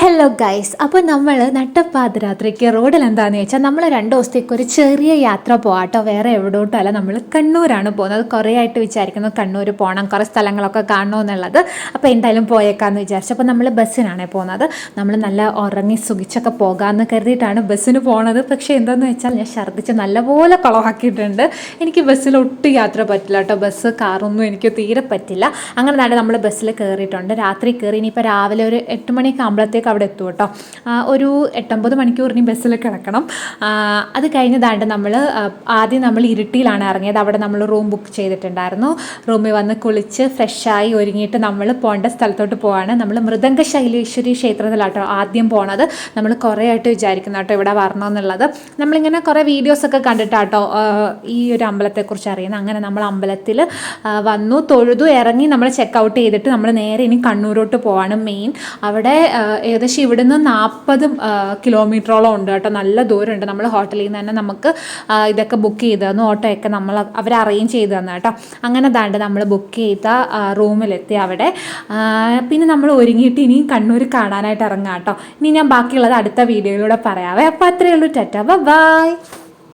Hello guys അപ്പോൾ നമ്മൾ നട്ടപ്പാതിരാത്രിക്ക് റോഡിൽ എന്താണെന്ന് വെച്ചാൽ നമ്മൾ രണ്ട് ദിവസത്തേക്ക് ഒരു ചെറിയ യാത്ര പോകാട്ടോ വേറെ എവിടോട്ടല്ല നമ്മൾ കണ്ണൂരാണ് പോകുന്നത്. കുറേ ആയിട്ട് വിചാരിക്കുന്നു. കണ്ണൂർ പോകണം കുറേ സ്ഥലങ്ങളൊക്കെ കാണണമെന്നുള്ളത് അപ്പോൾ എന്തായാലും പോയേക്കാന്ന് വിചാരിച്ചു. അപ്പോൾ നമ്മൾ ബസ്സിനാണ് പോകുന്നത്. നമ്മൾ നല്ല ഉറങ്ങി സുഖിച്ചൊക്കെ പോകാമെന്ന് കരുതിയിട്ടാണ് ബസ്സിന് പോണത്. പക്ഷേ എന്താണെന്ന് വെച്ചാൽ ഞാൻ ഛർദ്ദിച്ച് നല്ലപോലെ കുളമാക്കിയിട്ടുണ്ട് എനിക്ക് ബസ്സിൽ ഒട്ടും യാത്ര പറ്റില്ല കേട്ടോ. ബസ് കാറൊന്നും എനിക്ക് തീരെ പറ്റില്ല. അങ്ങനെ തന്നെ നമ്മൾ ബസ്സിൽ കയറിയിട്ടുണ്ട്. രാത്രി കയറി ഇനിയിപ്പോൾ രാവിലെ ഒരു എട്ട് മണിയൊക്കെ ആകുമ്പോഴത്തേക്ക് അവിടെ എത്തും കേട്ടോ. ഒരു എട്ടൊമ്പത് മണിക്കൂർ ഇനി ബസ്സിൽ കിടക്കണം. അത് കഴിഞ്ഞതാണ്ട് നമ്മൾ ആദ്യം നമ്മൾ ഇരുട്ടിയിലാണ് ഇറങ്ങിയത്. അവിടെ നമ്മൾ റൂം ബുക്ക് ചെയ്തിട്ടുണ്ടായിരുന്നു. റൂമിൽ വന്ന് കുളിച്ച് ഫ്രഷായി ഒരുങ്ങിയിട്ട് നമ്മൾ പോകേണ്ട സ്ഥലത്തോട്ട് പോവാണ്. നമ്മൾ മൃദംഗ ശൈലേശ്വരി ക്ഷേത്രത്തിലാട്ടോ ആദ്യം പോണത്. നമ്മൾ കുറേ ആയിട്ട് വിചാരിക്കുന്നു കേട്ടോ ഇവിടെ വരണമെന്നുള്ളത്. നമ്മളിങ്ങനെ കുറേ വീഡിയോസൊക്കെ കണ്ടിട്ടാട്ടോ ഈ ഒരു അമ്പലത്തെക്കുറിച്ച് അറിയുന്നത്. അങ്ങനെ നമ്മൾ അമ്പലത്തിൽ വന്നു തൊഴുതു ഇറങ്ങി നമ്മൾ ചെക്ക് ഔട്ട് ചെയ്തിട്ട് നമ്മൾ നേരെ ഇനി കണ്ണൂരോട്ട് പോവാണ് മെയിൻ അവിടെ ഏകദേശം ഇവിടുന്ന് നാൽപ്പത് കിലോമീറ്ററോളം ഉണ്ട് കേട്ടോ. നല്ല ദൂരമുണ്ട്. നമ്മൾ ഹോട്ടലിൽ നിന്ന് തന്നെ നമുക്ക് ഇതൊക്കെ ബുക്ക് ചെയ്ത് തന്നു. ഓട്ടോയൊക്കെ നമ്മൾ അവർ അറേഞ്ച് ചെയ്ത് തന്നു കേട്ടോ. അങ്ങനെ ദാണ്ട് നമ്മൾ ബുക്ക് ചെയ്ത റൂമിലെത്തി അവിടെ. പിന്നെ നമ്മൾ ഒരുങ്ങിയിട്ട് ഇനി കണ്ണൂർ കാണാനായിട്ട് ഇറങ്ങാം കേട്ടോ. ഇനി ഞാൻ ബാക്കിയുള്ളത് അടുത്ത വീഡിയോയിലൂടെ പറയാവേ. അപ്പോൾ അത്രയേ ഉള്ളൂ. ടെറ്റ. ബൈ